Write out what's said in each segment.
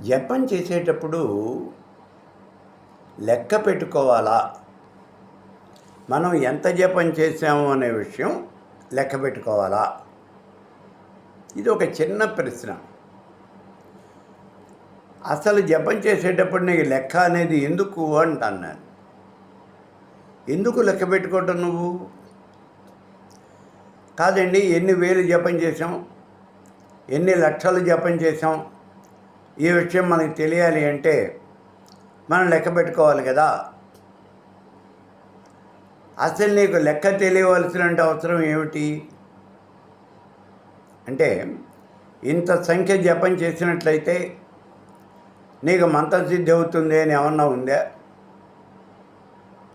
జపం చేసేటప్పుడు లెక్క పెట్టుకోవాలా? మనం ఎంత జపం చేసాము అనే విషయం లెక్క పెట్టుకోవాలా? ఇది ఒక చిన్న ప్రశ్న. అసలు జపం చేసేటప్పుడు నీకు లెక్క అనేది ఎందుకు అంటాను నేను. ఎందుకు లెక్క పెట్టుకోవటం నువ్వు? కాదండి ఎన్ని వేలు జపం చేసాం ఎన్ని లక్షలు జపం చేసాం ఈ విషయం మనకి తెలియాలి అంటే మనం లెక్క పెట్టుకోవాలి కదా. అసలు నీకు లెక్క తెలియవలసిన అవసరం ఏమిటి? అంటే ఇంత సంఖ్య జపం చేసినట్లయితే నీకు మంత్రసిద్ధి అవుతుంది అని ఏమన్నా ఉందా?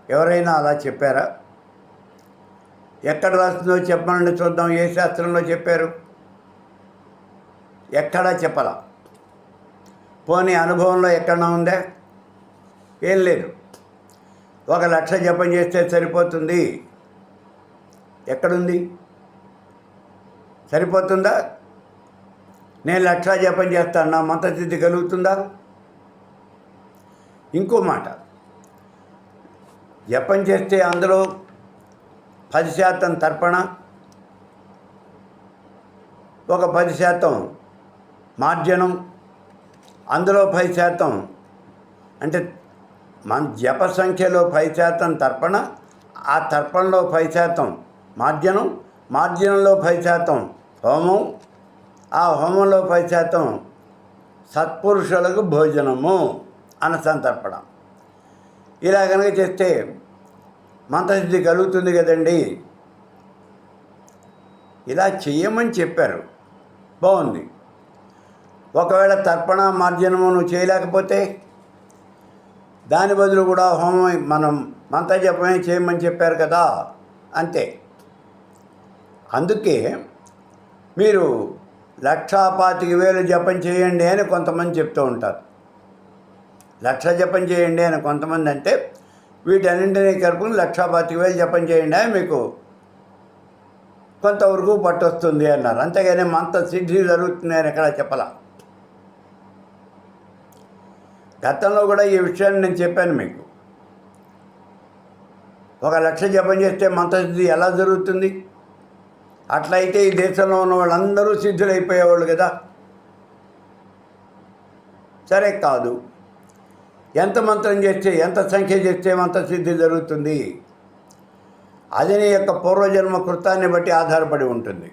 ఎవరైనా అలా చెప్పారా? ఎక్కడ రాస్తుందో చెప్పమనండి చూద్దాం. ఏ శాస్త్రంలో చెప్పారు? ఎక్కడా చెప్పలా? పోనీ అనుభవంలో ఎక్కడన్నా ఉందా? ఏం లేదు. ఒక లక్ష జపం చేస్తే సరిపోతుంది. ఎక్కడుంది? సరిపోతుందా? నేను లక్ష జపం చేస్తాను. నా మంత్రసిద్ధి కలుగుతుందా? ఇంకో మాట. జపం చేస్తే అందులో పది శాతం తర్పణ ఒక పది శాతం మార్జనం అందులో పై శాతం అంటే మన జప సంఖ్యలో పై శాతం తర్పణ ఆ తర్పణలో పై శాతం మార్జనం మార్జనంలో పై శాతం హోమం ఆ హోమంలో పై శాతం సత్పురుషులకు భోజనము అన్న సంతర్పణ. ఇలా కనుక చేస్తే మంత్రసిద్ధి కలుగుతుంది కదండి. ఇలా చేయమని చెప్పారు. బాగుంది. ఒకవేళ తర్పణ మార్జనము నువ్వు చేయలేకపోతే దాని బదులు కూడా హోమం మనం మంత్రజపమే చేయమని చెప్పారు కదా అంతే. అందుకే మీరు లక్షా పాతిక వేలు జపం చేయండి అని కొంతమంది చెప్తూ ఉంటారు. లక్ష జపం చేయండి అని కొంతమంది అంటే వీటన్నింటినీ కలుపుకుని లక్షా పాతిక వేలు జపం చేయండి అని మీకు కొంతవరకు పట్టొస్తుంది అన్నారు. అంతేగాని మంత సిద్ధి జరుగుతుంది అని ఎక్కడ చెప్పలా. గతంలో కూడా ఈ విషయాన్ని నేను చెప్పాను మీకు. ఒక లక్ష జపం చేస్తే మంత్రసిద్ధి ఎలా జరుగుతుంది? అట్లయితే ఈ దేశంలో ఉన్న వాళ్ళందరూ సిద్ధులైపోయేవాళ్ళు కదా. సరే కాదు. ఎంత మంత్రం చేస్తే ఎంత సంఖ్య చేస్తే మంత్రసిద్ధి జరుగుతుంది? అది నీ యొక్క పూర్వజన్మ కృతాన్ని బట్టి ఆధారపడి ఉంటుంది.